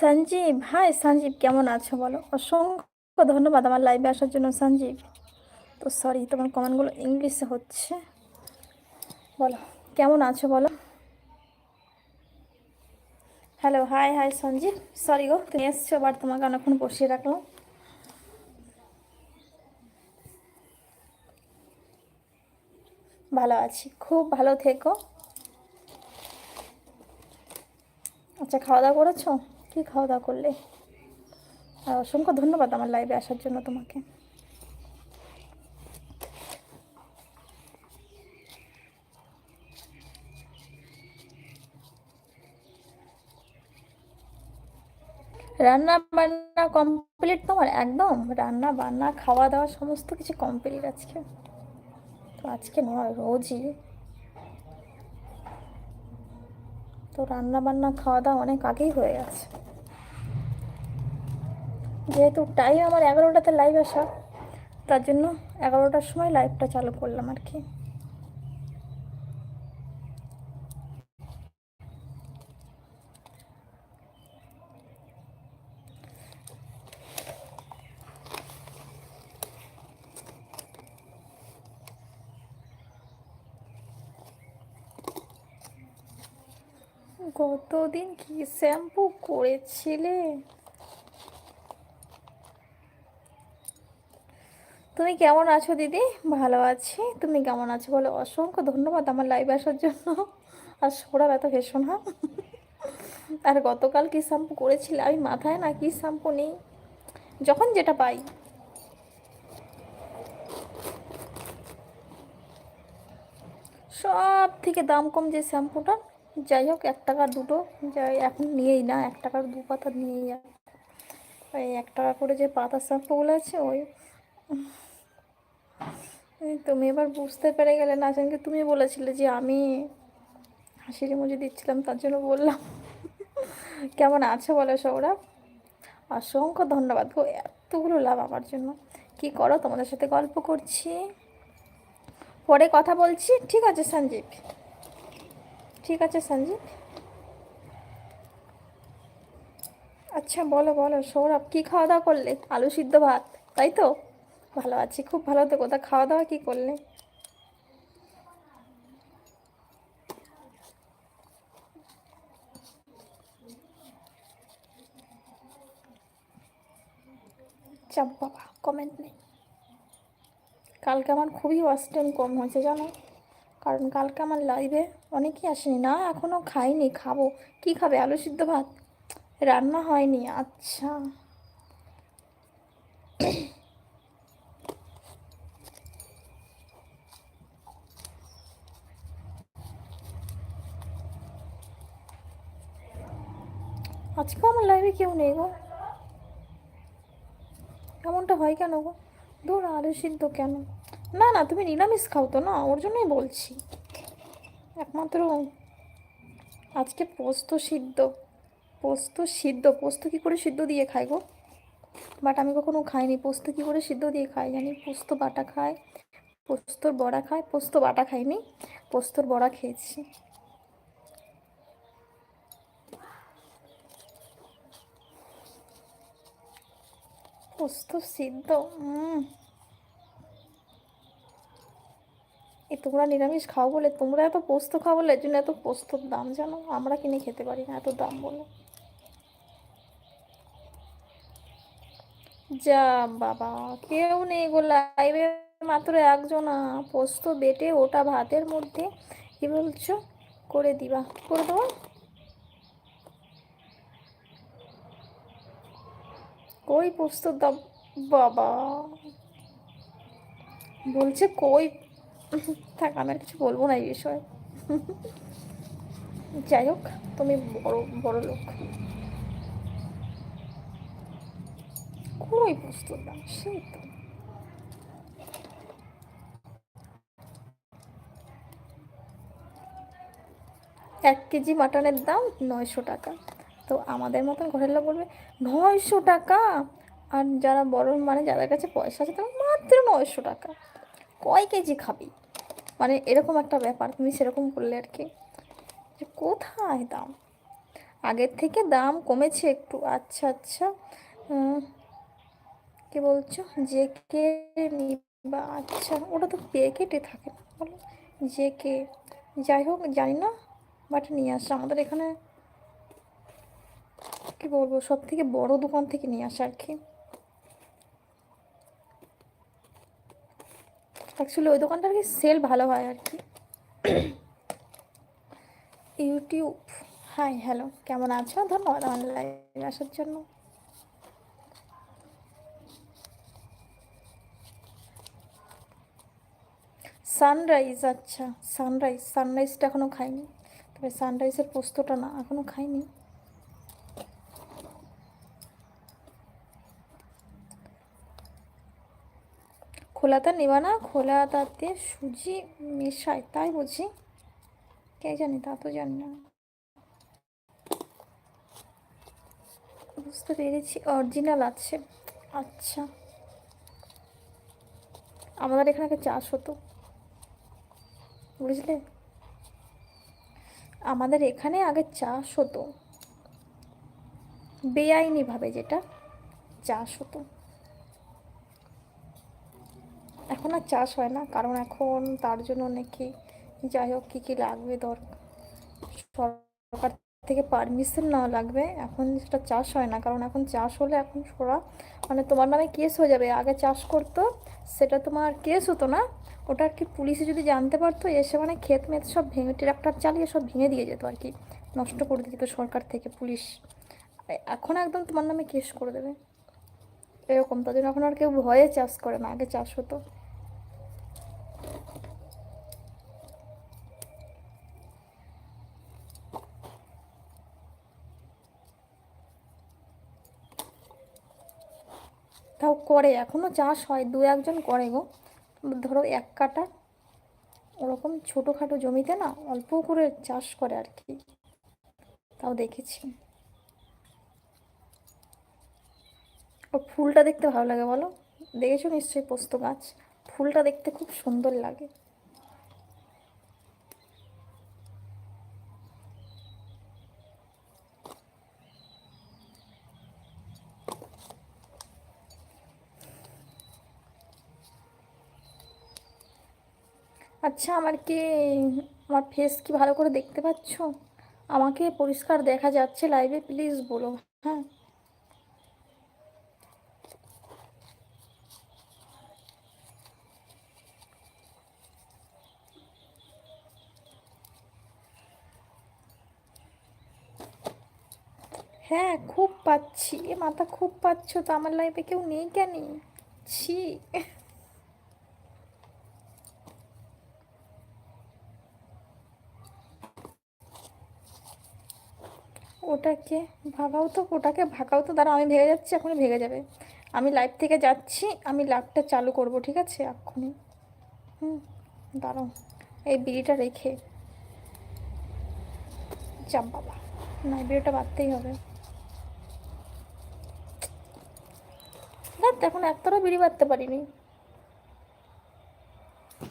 Sanjeev, high Sanjeev, কেমন আছো বলো? অসংখ্য ধন্যবাদ আমার লাইভে আসার জন্য, সঞ্জীব। তো সরি তোমার কমেন্টগুলো ইংলিশে হচ্ছে। বলো, কেমন আছো বলো? Hello hi hi Sanjeev. Sorry গো, তুমি এসছো বাট তোমাকে অনেকক্ষণ বসিয়ে রাখলাম। ভালো আছি, খুব ভালো থেকো। আচ্ছা খাওয়া দাওয়া করেছ? কী খাওয়া দাওয়া করলে। আর অসংখ্য ধন্যবাদ আমার লাইভে আসার জন্য তোমাকে। রান্না বান্না কমপ্লিট তোমার? একদম। রান্না বান্না খাওয়া দাওয়া সমস্ত কিছু কমপ্লিট আজকে। তো আজকে নয়, রোজই। তো রান্না বান্না খাওয়া দাওয়া অনেক আগেই হয়ে গেছে। যেহেতু টাইম আমার এগারোটাতে লাইভ আসা, তার জন্য এগারোটার সময় লাইভটা চালু করলাম আর কি। গতদিন কি শ্যাম্পু করেছিলে? তুমি কেমন আছো দিদি? ভালো আছি। তুমি কেমন আছো বলো? অসংখ্য ধন্যবাদ আমার লাইভ আসার জন্য। আর সৌরভ এত ভীষণ হ্যাঁ? আর গতকাল কি শ্যাম্পু করেছিলে? আমি মাথায় না কি শ্যাম্পু নেই। যখন যেটা পাই। সব থেকে দাম কম যে শ্যাম্পুটা, যাই হোক, এক টাকা দুটো, যাই, এখন নিয়েই না, এক টাকার দু পাতা নিয়েই ওই এক টাকা করে যে পাতা শ্যাম্পুগুলো আছে, ওই তুমি এবার বুঝতে পেরে গেলে না সেদিনকে তুমি বলেছিলে যে আমি হাসির মুজি দিচ্ছিলাম, তার জন্য বললাম। কেমন আছে বলো সৌরভ? অসংখ্য ধন্যবাদ গো, এতগুলো লাভ আমার জন্য। কি করো, তোমাদের সাথে গল্প করছি। পরে কথা বলছি। ঠিক আছে সঞ্জীব। ঠিক আছে সঞ্জীব। আচ্ছা বলো বলো সৌরভ, কী খাওয়া দাওয়া করলে? আলু সিদ্ধ ভাত, তাই তো? ভালো আছি, খুব ভালো তো কোথা খাওয়া দাওয়া কী করলে? চাপ বাবা কমেন্ট নেই। কালকে আমার খুবই ওয়াশ টাইম কম হয়েছে, জানো? কারণ কালকে আমার লাইভে অনেকেই আসেনি। না এখনও খাইনি, খাব। কি খাবে? আলু সিদ্ধ ভাত? রান্না হয়নি আচ্ছা। আজকে আমার লাইভে কেউ নেই গো। এমনটা হয় কেন গো? ধর আলু সিদ্ধ কেন? না না, তুমি নিরামিষ খাও তো, না? ওর জন্যই বলছি। একমাত্র আজকে পোস্ত সিদ্ধ। পোস্ত সিদ্ধ। পোস্ত কী করে সিদ্ধ দিয়ে খাই গো? বাট আমি কখনো খাইনি। পোস্ত কী করে সিদ্ধ দিয়ে খাই জানি? পোস্ত বাটা খায়, পোস্তর বড়া খায়, পোস্ত বাটা খাইনি, পোস্তর বড়া খেয়েছি। পোস্ত সিদ্ধ এই তোমরা নিরামিষ খাও বলে, তোমরা এত পোস্ত খাও বলে, এর জন্য এত পোস্তর দাম জানো? আমরা কিনে খেতে পারি না এত দাম বলে। যা বাবা, কেউ নেই গো লাইভে মাত্র একজনা। পোস্ত বেটে ওটা ভাতের মধ্যে, কি বলছো? করে দিবা, করে দেবো? কই পোস্তর দাম? বাবা। বলছে কই? থাক, আমি আর কিছু বলব না এই বিষয়ে। যাই হোক, তুমি বড় বড় লোক। কই প্রস্তুত দাম? সেই তো। এক কেজি মাটনের দাম নয়শো টাকা। তো আমাদের মতন ঘরের লোক বলবে, নয়শো টাকা। আর যারা বড় মানে যাদের কাছে পয়সা আছে তারা মাত্র নয়শো টাকা। কয় কেজি খাবি? মানে এরকম একটা ব্যাপার, তুমি সেরকম করলে আর কি। যে কোথায় দাম? আগের থেকে দাম কমেছে একটু। আচ্ছা আচ্ছা। কি বলছো? যে কে নিবা। আচ্ছা ওটা তো প্যাকেটে থাকে বলো যে কে যাই হোক, জানি না বাট নিয়ে আসা আমাদের এখানে কি বলব সব থেকে বড় দোকান থেকে নিয়ে আসা আর কি। অ্যাকচুয়ালি ওই দোকানটার কি সেল ভালো হয় আর কি। ইউটিউব। হাই হ্যালো কেমন আছো? ধন্যবাদ লাইভে আসার জন্য। সানরাইজ আচ্ছা সানরাইজ সানরাইজটা এখনও খাইনি। তবে সানরাইজের পোস্তটা না এখনও খাইনি। খোলাটা নেবা না খোলা তাতে সুজি মেশায় তাই বুঝি? কে জানি, তা তো জানি না। বুঝতে পেরেছি অরিজিনাল আছে। আচ্ছা। আমাদের এখানে চাষ হতো। বুঝলে? আমাদের এখানে আগে চাষ হতো। বেআইনিভাবে যেটা, চাষ হতো। এখন আর চাষ হয় না, কারণ এখন তার জন্য নাকি যাই হোক কী কী লাগবে দরকার সরকার থেকে পারমিশন নেওয়া লাগবে, এখন সেটা চাষ হয় না, কারণ এখন চাষ হলে এখন ওরা মানে তোমার নামে কেস হয়ে যাবে, আগে চাষ করতো, সেটা তোমার কেস হতো না, ওটা আর কি পুলিশে যদি জানতে পারতো, এসে মানে ক্ষেত মেত সব ভেঙে ট্রাক্টর চালিয়ে সব ভেঙে দিয়ে যেত আর কি, নষ্ট করে দিত সরকার থেকে, পুলিশ, এখন একদম তোমার নামে কেস করে দেবে, এরকম, তাদের এখন আর কেউ ভয়ে চাষ করে না, আগে চাষ হতো। তাও করে এখনও চাষ হয়, দু একজন করে গো। ধরো এক কাটা, ওরকম ছোটোখাটো জমিতে না অল্প করে চাষ করে আর কি। তাও দেখেছি। ও ফুলটা দেখতে ভালো লাগে বলো? দেখেছ নিশ্চয়ই পোস্ত গাছ? ফুলটা দেখতে খুব সুন্দর লাগে। আচ্ছা আমার কি, আমার ফেস কি ভালো করে দেখতে পাচ্ছ? আমাকে পরিষ্কার দেখা যাচ্ছে লাইভে প্লিজ বলো হ্যাঁ। হ্যাঁ খুব পাচ্ছি এ মাথা খুব পাচ্ছ, তো আমার লাইফে কেউ নেই কেন? ছি। ওটাকে ভাগাও তো, ওটাকে ভাগাও তো, দাঁড়াও, আমি ভেঙে যাচ্ছি, এখনই ভেঙে যাবে। আমি লাইভ থেকে যাচ্ছি, আমি লাইভটা চালু করব, ঠিক আছে? এক্ষুনি। হুম, দাঁড়াও, এই বিড়িটা রেখে। চাপ বাবা, না বিড়িটা বাঁধতেই হবে। না এখন একতলা বিড়ি বাঁধতে পারিনি।